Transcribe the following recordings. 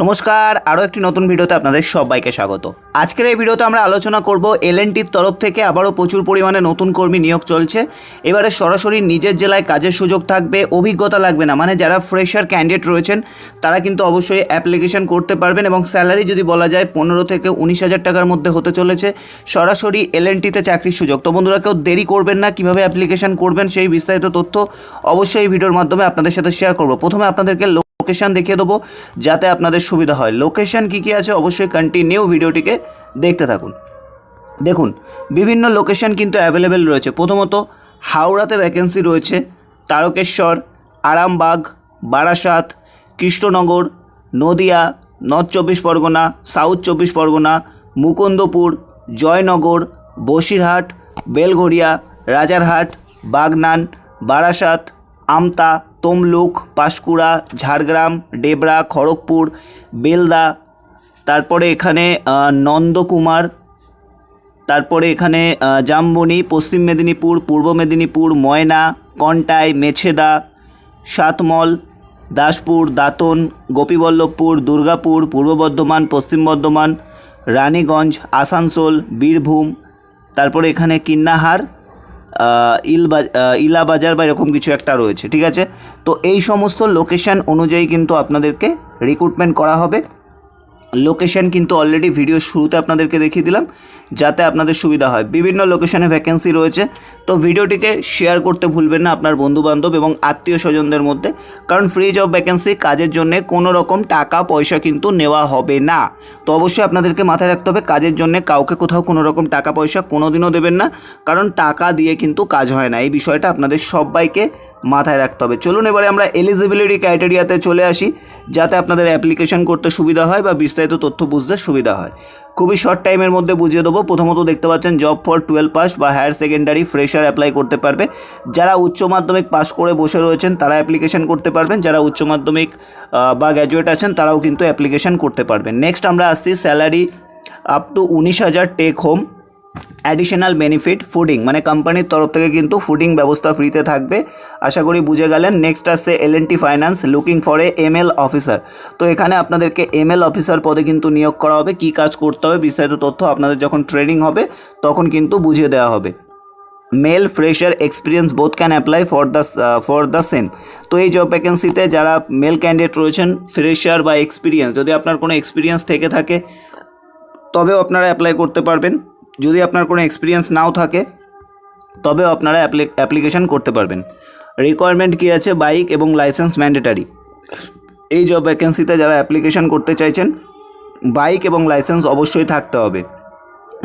নমস্কার, আরও একটি নতুন ভিডিওতে আপনাদের সবাইকে স্বাগত। আজকের এই ভিডিওতে আমরা আলোচনা করব এলএনটির তরফ থেকে আবারও প্রচুর পরিমাণে নতুন কর্মী নিয়োগ চলছে। এবারে সরাসরি নিজের জেলায় কাজের সুযোগ থাকবে, অভিজ্ঞতা লাগবে না। মানে যারা ফ্রেশার ক্যান্ডিডেট রয়েছেন, তারা কিন্তু অবশ্যই অ্যাপ্লিকেশন করতে পারবেন এবং স্যালারি যদি বলা যায় পনেরো থেকে উনিশ হাজার টাকার মধ্যে হতে চলেছে, সরাসরি এলএনটিতে চাকরির সুযোগ। তো বন্ধুরা, কেউ দেরি করবেন না, কীভাবে অ্যাপ্লিকেশন করবেন সেই বিস্তারিত তথ্য অবশ্যই এই ভিডিওর মাধ্যমে আপনাদের সাথে শেয়ার করব। প্রথমে আপনাদেরকে লোকেশন দেখিয়ে দেবো, যাতে আপনাদের সুবিধা হয়। লোকেশন কী কী আছে অবশ্যই কন্টিনিউ ভিডিওটিকে দেখতে থাকুন। দেখুন, বিভিন্ন লোকেশন কিন্তু অ্যাভেলেবেল রয়েছে। প্রথমত, হাওড়াতে ভ্যাকেন্সি রয়েছে তারকেশ্বর, আরামবাগ, বারাসাত, কৃষ্ণনগর, নদিয়া নর্থ চব্বিশ পরগনা সাউথ চব্বিশ পরগনা, মুকুন্দপুর, জয়নগর, বসিরহাট বেলঘরিয়া রাজারহাট, বাগনান, বারাসাত আমতা, তমলুক, পাঁশকুড়া, ঝাড়গ্রাম, ডেবরা, খড়গপুর, বেলদা, তারপরে এখানে নন্দকুমার, তারপরে এখানে জামবনি, পশ্চিম মেদিনীপুর, পূর্ব মেদিনীপুর, ময়না, কন্টাই, মেছেদা, সাতমল, দাসপুর, দাতন, গোপীবল্লভপুর, দুর্গাপুর, পূর্ব বর্ধমান, পশ্চিম বর্ধমান, রানীগঞ্জ, আসানসোল, বীরভূম, তারপরে এখানে কিন্নাহার ইলা বাজার বা এরকম কিছু একটা রয়েছে, ঠিক আছে? তো এই সমস্ত লোকেশান অনুযায়ী কিন্তু আপনাদেরকে রিক্রুটমেন্ট করা হবে। লোকেশন কিন্তু অলরেডি ভিডিও শুরুতে আপনাদেরকে দেখিয়ে দিলাম, যাতে আপনাদের সুবিধা হয়। বিভিন্ন লোকেশানে ভ্যাকেন্সি রয়েছে, তো ভিডিওটিকে শেয়ার করতে ভুলবেন না আপনার বন্ধুবান্ধব এবং আত্মীয় স্বজনদের মধ্যে, কারণ ফ্রি জব ভ্যাকেন্সি কাজের জন্য কোনো রকম টাকা, পয়সা কিন্তু নেওয়া হবে না। তো অবশ্যই আপনাদেরকে মাথায় রাখতে হবে, কাজের জন্য কাউকে কোথাও কোনো রকম টাকা, পয়সা কোনো দিনও দেবেন না, কারণ টাকা দিয়ে কিন্তু কাজ হয় না। এই বিষয়টা আপনাদের সবাইকে মাথায় রাখতে হবে। চলুন এবারে আমরা এলিজিবিলিটি ক্রাইটেরিয়াতে চলে আসি, যাতে আপনাদের অ্যাপ্লিকেশন করতে সুবিধা হয় বা বিস্তারিত তথ্য বুঝতে সুবিধা হয়। খুবই শর্ট টাইমের মধ্যে বুঝিয়ে দেবো। প্রথমত দেখতে পাচ্ছেন জব ফর টুয়েলভ পাস বা হায়ার সেকেন্ডারি ফ্রেশার অ্যাপ্লাই করতে পারবে। যারা উচ্চ মাধ্যমিক পাস করে বসে রয়েছেন, তারা অ্যাপ্লিকেশন করতে পারবেন। যারা উচ্চ মাধ্যমিক বা গ্র্যাজুয়েট আছেন, তারাও কিন্তু অ্যাপ্লিকেশন করতে পারবেন। নেক্সট আমরা আসছি স্যালারি আপ টু উনিশ হাজার take home additional benefit fooding মানে কোম্পানির তরফ থেকে কিন্তু ফুডিং ব্যবস্থা ফ্রিতে থাকবে। আশা করি বুঝে গেলেন নেক্সট আসছে L N T finance looking for A M L officer তো এখানে আপনাদেরকে এম এল অফিসার পদে কিন্তু নিয়োগ করা হবে, কী কাজ করতে হবে, বিস্তারিত তথ্য আপনাদের যখন ট্রেনিং হবে, তখন কিন্তু বুঝিয়ে দেওয়া হবে। Male fresher experience both can apply for the for the same তো এই জব ভ্যাকেন্সিতে যারা মেল ক্যান্ডিডেট রয়েছেন ফ্রেশার বা এক্সপিরিয়েন্স যদি আপনার কোনো এক্সপিরিয়েন্স থেকে থাকে, তবেও আপনারা অ্যাপ্লাই করতে পারবেন। যদি আপনার কোনো এক্সপিরিয়েন্স নাও থাকে তবে আপনারা অ্যাপ্লিকেশান করতে পারবেন। রিকোয়ারমেন্ট কী আছে? বাইক এবং লাইসেন্স ম্যান্ডেটারি এই জব ভ্যাকেন্সিতে যারা অ্যাপ্লিকেশান করতে চাইছেন বাইক এবং লাইসেন্স অবশ্যই থাকতে হবে।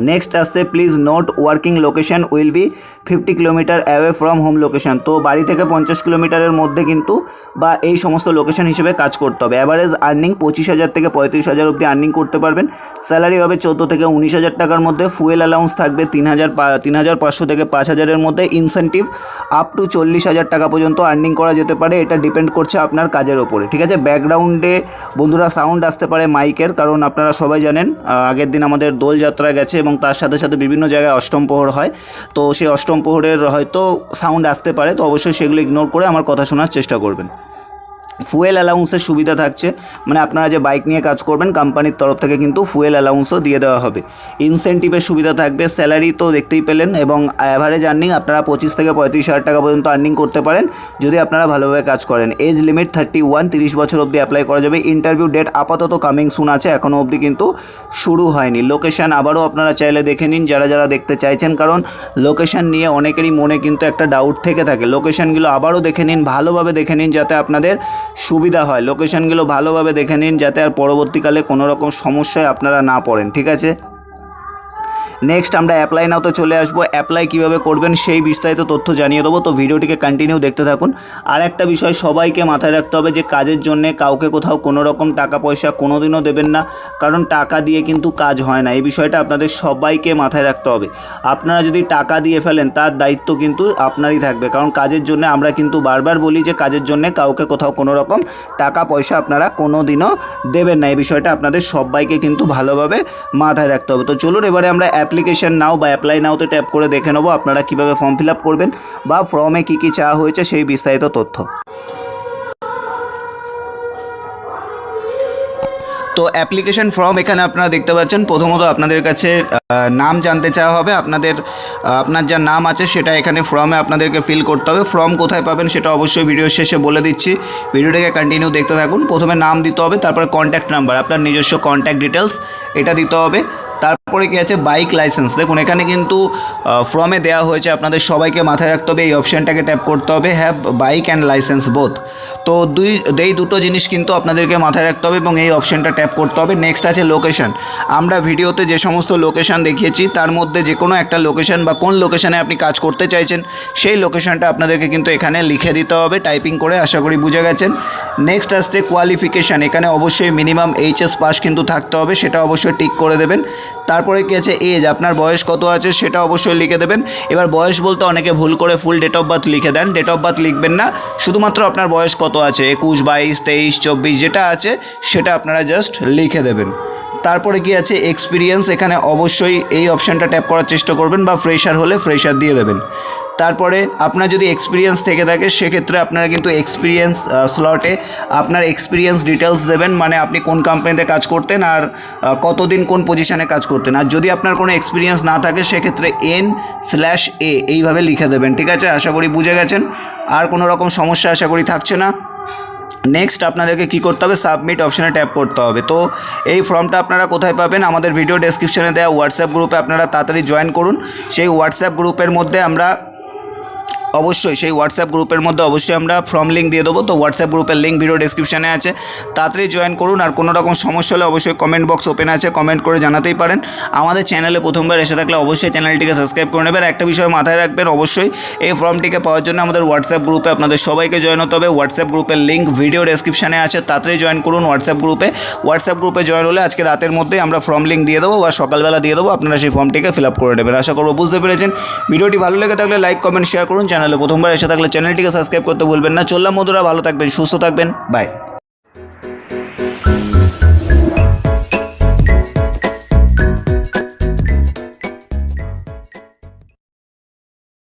নেক্সট আসছে please note working location will be fifty kilometre away from home location তো বাড়ি থেকে পঞ্চাশ কিলোমিটারের মধ্যে কিন্তু বা এই সমস্ত লোকেশন হিসেবে কাজ করতে হবে। অ্যাভারেজ আর্নিং পঁচিশ হাজার থেকে পঁয়ত্রিশ হাজার অবধি আর্নিং করতে পারবেন। স্যালারি হবে চোদ্দ থেকে উনিশ হাজার টাকার মধ্যে। ফুয়েল অ্যালাউন্স থাকবে তিন হাজার তিন হাজার পাঁচশো থেকে পাঁচ হাজারের মধ্যে। ইনসেন্টিভ আপ টু চল্লিশ হাজার টাকা পর্যন্ত আর্নিং করা যেতে পারে। এটা ডিপেন্ড করছে আপনার কাজের ওপরে ঠিক আছে? ব্যাকগ্রাউন্ডে বন্ধুরা সাউন্ড আসতে পারে মাইকের কারণ আপনারা সবাই জানেন আগের দিন আমাদের দোলযাত্রা গেছে। এবং তার সাথে সাথে বিভিন্ন জায়গায় অষ্টম প্রহর হয়। তো সেই অষ্টম প্রহরের হয়তো সাউন্ড আসতে পারে, তো অবশ্যই সেগুলো ইগনোর করে আমার কথা শোনার চেষ্টা করবেন। ফুয়েল অ্যালাউন্সের সুবিধা থাকছে। মানে আপনারা যে বাইক নিয়ে কাজ করবেন কোম্পানির তরফ থেকে কিন্তু ফুয়েল অ্যালাউন্সও দিয়ে দেওয়া হবে। ইনসেন্টিভের সুবিধা থাকবে স্যালারি তো দেখতেই পেলেন এবং অ্যাভারেজ আর্নিং আপনারা পঁচিশ থেকে পঁয়ত্রিশ হাজার টাকা পর্যন্ত আর্নিং করতে পারেন, যদি আপনারা ভালোভাবে কাজ করেন। এজ লিমিট থার্টি ওয়ান তিরিশ বছর অবধি অ্যাপ্লাই করা যাবে। ইন্টারভিউ ডেট আপাতত কামিং সুন আছে, এখনও অবধি কিন্তু শুরু হয়নি। লোকেশান আবারও আপনারা চাইলে দেখে নিন, যারা যারা দেখতে চাইছেন, কারণ লোকেশান নিয়ে অনেকেরই মনে কিন্তু একটা ডাউট থেকে থাকে। লোকেশানগুলো আবারও দেখে নিন, ভালোভাবে দেখে নিন, যাতে আপনাদের সুবিধা হয়। লোকেশানগুলো ভালোভাবে দেখে নিন যাতে আর পরবর্তীকালে কোনো রকম সমস্যায় আপনারা না পড়েন, ঠিক আছে? নেক্সট আমরা অ্যাপ্লাই নাওতে চলে আসব। অ্যাপ্লাই কীভাবে করবেন সেই বিস্তারিত তথ্য জানিয়ে দেবো। তো ভিডিওটিকে কন্টিনিউ দেখতে থাকুন। আর একটা বিষয় সবাইকে মাথায় রাখতে হবে যে, কাজের জন্য কাউকে কোথাও কোনো রকম টাকা পয়সা কোনো দিনও দেবেন না। কারণ টাকা দিয়ে কিন্তু কাজ হয় না। এই বিষয়টা আপনাদের সবাইকে মাথায় রাখতে হবে। আপনারা যদি টাকা দিয়ে ফেলেন, তার দায়িত্ব কিন্তু আপনারই থাকবে। কারণ কাজের জন্য আমরা কিন্তু বারবার বলি যে, কাজের জন্য কাউকে কোথাও কোনো রকম টাকা পয়সা আপনারা কোনো দিনও দেবেন না। এই বিষয়টা আপনাদের সবাইকে কিন্তু ভালোভাবে মাথায় রাখতে হবে। তো চলুন, এবারে আমরা অ্যাপ্লিকেশন নাও বা অ্যাপ্লাই নাওতে ট্যাপ করে দেখে নেব আপনারা কীভাবে ফর্ম ফিল আপ করবেন বা ফর্মে কী কী চাওয়া হয়েছে সেই বিস্তারিত তথ্য। তো অ্যাপ্লিকেশন ফর্ম এখানে আপনারা দেখতে পাচ্ছেন, প্রথমত আপনাদের কাছে নাম জানতে চাওয়া হবে। আপনাদের আপনার যা নাম আছে সেটা এখানে ফর্মে আপনাদেরকে ফিল করতে হবে। ফর্ম কোথায় পাবেন সেটা অবশ্যই ভিডিও শেষে বলে দিচ্ছি। ভিডিওটাকে কন্টিনিউ দেখতে থাকুন। প্রথমে নাম দিতে হবে, তারপরে কন্ট্যাক্ট নাম্বার আপনার নিজস্ব কন্ট্যাক্ট ডিটেলস এটা দিতে হবে। তারপরে কি আছে? বাইক লাইসেন্স দেখুন, এখানে কিন্তু ফর্মে দেওয়া হয়েছে, আপনাদের সবাইকে মাথায় রাখতে হবে, এই অপশানটাকে ট্যাপ করতে হবে have bike and licence both তো দুই, এই দুটো জিনিস কিন্তু আপনাদেরকে মাথায় রাখতে হবে এবং এই অপশানটা ট্যাপ করতে হবে। নেক্সট আছে লোকেশন আমরা ভিডিওতে যে সমস্ত লোকেশন দেখিয়েছি, তার মধ্যে যে কোনো একটা লোকেশন বা কোন লোকেশনে আপনি কাজ করতে চাইছেন, সেই লোকেশনটা আপনাদেরকে কিন্তু এখানে লিখে দিতে হবে টাইপিং করে, আশা করি বুঝে গেছেন। নেক্সট আসছে কোয়ালিফিকেশান এখানে অবশ্যই মিনিমাম এইচএস পাস কিন্তু থাকতে হবে, সেটা অবশ্যই টিক করে দেবেন। তারপরে কি আছে এজ আপনার বয়স কত আছে সেটা অবশ্যই লিখে দেবেন। এবার বয়স বলতে অনেকে ভুল করে ফুল ডেট অফ বার্থ লিখে দেন। ডেট অফ বার্থ লিখবেন না, শুধুমাত্র আপনার বয়স কত আছে, একুশ, বাইশ, তেইশ, চব্বিশ, যেটা আছে সেটা আপনারা জাস্ট লিখে দেবেন। তারপরে কি আছে এক্সপিরিয়েন্স এখানে অবশ্যই এই অপশানটা ট্যাপ করার চেষ্টা করবেন বা ফ্রেশার হলে ফ্রেশার দিয়ে দেবেন। তারপরে আপনার যদি এক্সপিরিয়েন্স থেকে থাকে, সেক্ষেত্রে আপনারা কিন্তু এক্সপিরিয়েন্স স্লটে আপনার এক্সপিরিয়েন্স ডিটেলস দেবেন মানে আপনি কোন কোম্পানিতে কাজ করতেন আর কতদিন কোন পজিশনে কাজ করতেন। আর যদি আপনার কোনো এক্সপিরিয়েন্স না থাকে, সেক্ষেত্রে এন স্ল্যাশ এ এইভাবে লিখে দেবেন, ঠিক আছে? আশা করি বুঝে গেছেন। আর কোনো রকম সমস্যা আশা করি থাকছে না। নেক্সট আপনাদেরকে কি করতে হবে? সাবমিট অপশানে ট্যাপ করতে হবে। তো এই ফর্মটা আপনারা কোথায় পাবেন? আমাদের ভিডিও ডেসক্রিপশনে দেওয়া হোয়াটসঅ্যাপ গ্রুপে আপনারা তাড়াতাড়ি জয়েন করুন। সেই হোয়াটসঅ্যাপ গ্রুপের মধ্যে আমরা অবশ্যই সেই হোয়াটসঅ্যাপ গ্রুপের মধ্যে অবশ্যই আমরা ফর্ম লিঙ্ক দিয়ে দেবো। তো হোয়াটসঅ্যাপ গ্রুপের লিঙ্ক ভিডিও ডেসক্রিপশনে আছে। তাড়াতাড়ি জয়েন করুন আর কোনো রকম সমস্যা হলে অবশ্যই কমেন্ট বক্স ওপেন আছে। কমেন্ট করে জানাতেই পারেন। আমাদের চ্যানেলে প্রথমবার এসে থাকলে অবশ্যই চ্যানেলটিকে সাবস্ক্রাইব করে নেবেন। একটা বিষয় মাথায় রাখবেন, অবশ্যই এই ফর্মটিকে পাওয়ার জন্য আমাদের হোয়াটসঅ্যাপ গ্রুপে আপনাদের সবাইকে জয়েন হতে হবে। হোয়াটসঅ্যাপ গ্রুপের লিঙ্ক ভিডিও ডেসক্রিপশনে আছে। তাড়াতাড়ি জয়েন করুন হোয়াটসঅ্যাপ গ্রুপে। হোয়াটসঅ্যাপ গ্রুপে জয়েন হলে আজকে রাতের মধ্যেই আমরা ফর্ম লিঙ্ক দিয়ে দেবো বা সকালবেলা দিয়ে দেবো। আপনারা সেই ফর্মটিকে ফিল আপ করে নেবেন। আশা করব বুঝতে পেরেছেন। ভিডিওটি ভালো লেগে থাকলে লাইক কমেন্ট শেয়ার করুন। চ্যানেলে প্রথমবার এসে থাকলে চ্যানেলটিকে সাবস্ক্রাইব করতে ভুলবেন না। চললাম মধুরা ভালো থাকবেন, সুস্থ থাকবেন বাই